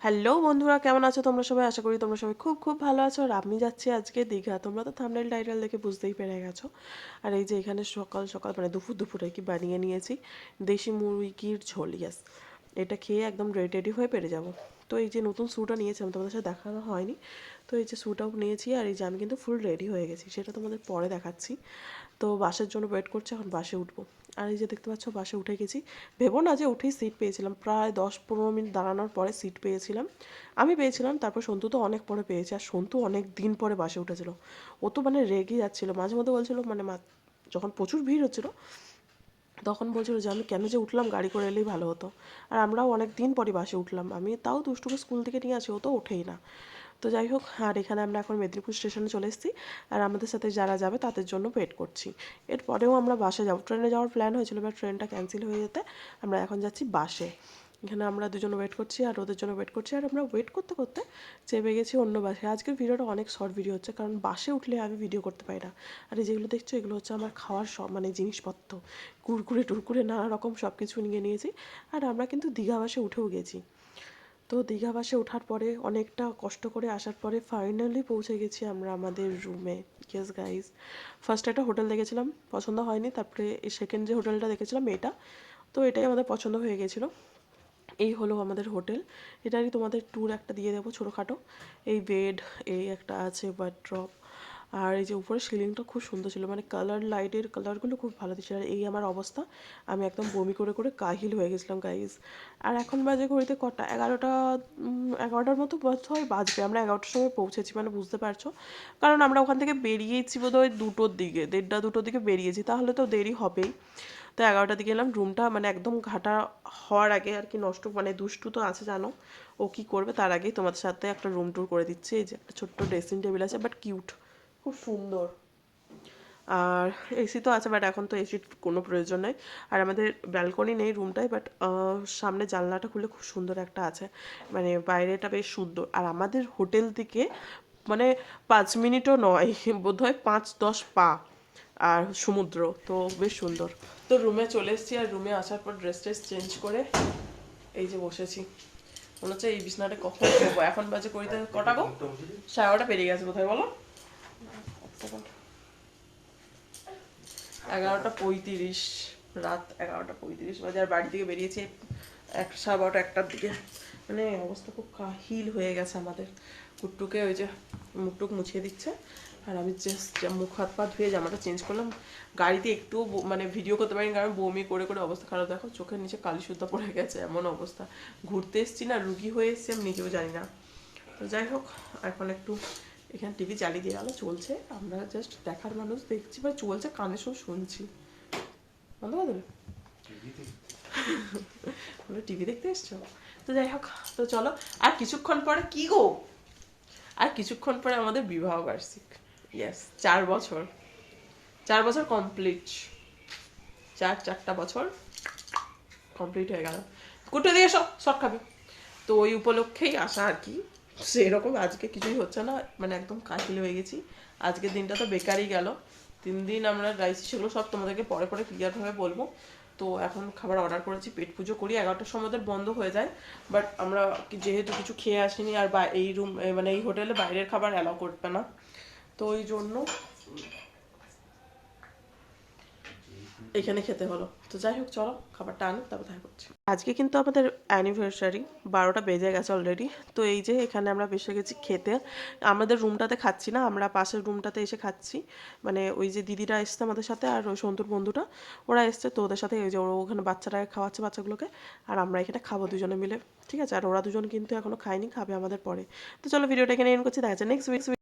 Hello বন্ধুরা, কেমন আছো তোমরা সবাই? আশা করি তোমরা সবাই খুব খুব ভালো আছো। আর আমি যাচ্ছি আজকে দীঘা। তোমরা তো থামনেল টাইটেল দেখে বুঝতেই পেরে গেছো। আর এই যে এখানে সকাল সকাল মানে দুপুর দুপুরে কি বানিয়ে নিয়েছি? দেশি মুরগির ঝোল ইয়াস এটা খেয়ে একদম রেডি রেডি হয়ে পেরে যাব। তো এই যে নতুন স্যুটটা নিয়েছি, আমি তোমাদের সাথে দেখানো হয়নি। তো এই যে স্যুটাও নিয়েছি, আর এই যে আমি কিন্তু ফুল রেডি হয়ে গেছি। সেটা তোমাদের পরে দেখাচ্ছি। তো বাসের জন্য ওয়েট করছি, এখন বাসে উঠবো। আর এই যে দেখতে পাচ্ছ, বাসে উঠে গেছি। ভেবো না যে উঠেই সিট পেয়েছিলাম। প্রায় দশ পনেরো মিনিট দাঁড়ানোর পরে সিট পেয়েছিলাম। আমি পেয়েছিলাম, তারপর সন্তু তো অনেক পরে পেয়েছে। আর সন্তু অনেক দিন পরে বাসে উঠেছিল। ও তো মানে রেগে যাচ্ছিল। মাঝে মধ্যে বলছিল মানে যখন প্রচুর ভিড় হচ্ছিল, তখন বলছিল যে, আমি কেন যে উঠলাম, গাড়ি করে এলেই ভালো হতো। আর আমরাও অনেক দিন পরে বাসে উঠলাম। আমি তাও দুষ্টুকে স্কুল থেকে নিয়ে আসি, ও তো ওঠেই না। তো যাই হোক, আর এখানে আমরা এখন মেদিনীপুর স্টেশনে চলে এসেছি। আর আমাদের সাথে যারা যাবে তাদের জন্য ওয়েট করছি। এরপরেও আমরা বাসে যাব। ট্রেনে যাওয়ার প্ল্যান হয়েছিল এবার ট্রেনটা ক্যান্সেল হয়ে যেতে আমরা এখন যাচ্ছি বাসে। এখানে আমরা দুজন ওয়েট করছি আর ওদের জন্য ওয়েট করছি। আর আমরা ওয়েট করতে করতে চেপে গেছি অন্য বাসে। আজকের ভিডিওটা অনেক শর্ট ভিডিও হচ্ছে, কারণ বাসে উঠলে আমি ভিডিও করতে পারি না। আর যেগুলো দেখছ, এগুলো হচ্ছে আমার খাওয়ার সব মানে জিনিসপত্র। কুরকুরে টুরকুরে নানা রকম সব কিছু নিয়ে নিয়েছি। আর আমরা কিন্তু দীঘা বাসে উঠেও গেছি। তো দীঘা বাসে ওঠার পরে, অনেকটা কষ্ট করে আসার পরে ফাইনালি পৌঁছে গেছি আমরা আমাদের রুমে ইয়েস গাইজ ফার্স্ট একটা হোটেল দেখেছিলাম, পছন্দ হয়নি। তারপরে সেকেন্ড যে হোটেলটা দেখেছিলাম, এটা, তো এটাই আমাদের পছন্দ হয়ে গেছিল। এই হলো আমাদের হোটেল এটারই তোমাদের ট্যুর একটা দিয়ে দেবো ছোটোখাটো। এই বেড এই একটা আছে বাথড্রপ আর এই যে উপরে সিলিংটা খুব সুন্দর ছিল মানে কালার লাইটের কালারগুলো খুব ভালো দিচ্ছিল আর এই আমার অবস্থা, আমি একদম বমি করে করে কাহিল হয়ে গেছিলাম গাইজ আর এখন বাজে ঘড়িতে কটা? এগারোটা এগারোটার মতো হয় বাজবে। আমরা এগারোটার সময় পৌঁছেছি মানে বুঝতে পারছ? কারণ আমরা ওখান থেকে বেরিয়েছি বোধহয় দুটোর দিকে, দেড়টা দুটোর দিকে বেরিয়েছি, তাহলে তো দেরি হবেই। তো এগারোটার দিকে এলাম রুমটা মানে একদম ঘাটা হওয়ার আগে আর কি নষ্ট মানে দুষ্টু তো আছে জানো, ও কি করবে? তার আগেই তোমাদের সাথে একটা রুম ট্যুর করে দিচ্ছে। এই যে একটা ছোট্ট ড্রেসিং টেবিল আছে বাট কিউট খুব সুন্দর। আর এসি তো আছে বাট এখন তো এসির কোনো প্রয়োজন নেই। আর আমাদের ব্যালকনি নেই রুমটায় বাট সামনে জানলাটা খুলে খুব সুন্দর একটা আছে। মানে বাইরেটা বেশ সুন্দর। আর আমাদের হোটেল থেকে মানে পাঁচ মিনিটও নয়, বোধহয় পাঁচ দশ পা। আর সমুদ্র, তো বেশ সুন্দর। তো রুমে চলে এসেছি, আর রুমে আসার পর ড্রেস ট্রেস চেঞ্জ করে এই যে বসেছি। মনে হচ্ছে এই বিছনাটা কখন এখন বাজে করিতে কটাবো সাড়ে এগারোটা পেরিয়ে গেছে কোথায় বলো? এগারোটা পঁয়ত্রিশ, রাত এগারোটা পঁয়ত্রিশ বাজে। বাড়ি থেকে বেরিয়েছে এক, সাড়ে বারোটা একটার দিকে। মানে অবস্থা খুব কাহিল হয়ে গেছে আমাদের। কুট্টুকে ওই যে মুখটুক মুছিয়ে দিচ্ছে। আর আমি জাস্ট মুখ হাত পা ধুয়ে জামাটা চেঞ্জ করলাম। গাড়িতে একটুও মানে ভিডিও করতে পারিনি, কারণ বমি করে করে অবস্থা খারাপ। দেখো, চোখের নিচে কালি সুদ্ধা পড়ে গেছে, এমন অবস্থা। ঘুরতে এসেছি না, রুগী হয়ে এসেছি, আমি নিজেও জানি না। তো যাই হোক, এখন একটু এখানে টিভি চালিয়ে দিয়ে আলো চলছে। আমরা জাস্ট দেখার মানুষ দেখছি বা চলছে কানে সব শুনছি। বন্ধ করে দেবে টিভি দেখতে এসছো? তো যাই হোক তো চলো আর কিছুক্ষণ পরে কি গো? আর কিছুক্ষণ পরে আমাদের বিবাহ বার্ষিক। ইয়েস চার বছর। চার বছর কমপ্লিট চার চারটা বছর কমপ্লিট হয়ে গেল। কুটো দিয়ে সব শর্ট খাবে। তো ওই উপলক্ষেই আসা আর কি। সেরকম আজকে কিছুই হচ্ছে না মানে একদম কাশিল হয়ে গেছি। আজকের দিনটা তো বেকারই গেল। তিন দিন আমরা রাইছি সেগুলো সব তোমাদেরকে পরে পরে ক্লিয়ারভাবে বলব। তো এখন খাবার অর্ডার করেছি, পেট পুজো করি, এগারোটার সময় ওদের বন্ধ হয়ে যায়। বাট আমরা যেহেতু কিছু খেয়ে আসিনি আর বা এই রুম মানে এই হোটেলে বাইরের খাবার অ্যালাউ করবে না। তো ওই জন্য এখানে খেতে হলো। তো যাই হোক, চলো, খাবারটা আনি, তারপর দেখা করছি। আজকে কিন্তু আমাদের অ্যানিভার্সারি বারোটা বেজে গেছে অলরেডি তো এই যে এখানে আমরা বসে গেছি খেতে। আমাদের রুমটাতে খাচ্ছি না, আমরা পাশের রুমটাতে এসে খাচ্ছি। মানে ওই যে দিদিরা এসছে আমাদের সাথে আর ওই সন্তুর বন্ধুটা। ওরা এসছে, তো ওদের সাথে ওই যে ওরা ওখানে বাচ্চারা খাওয়াচ্ছে বাচ্চাগুলোকে। আর আমরা এখানে খাব দুজনে মিলে, ঠিক আছে? আর ওরা দুজন কিন্তু এখনও খায়নি, খাবে আমাদের পরে। তো চলো ভিডিওটা এখানে এন করছি, দেখা যাচ্ছে নেক্সট উইক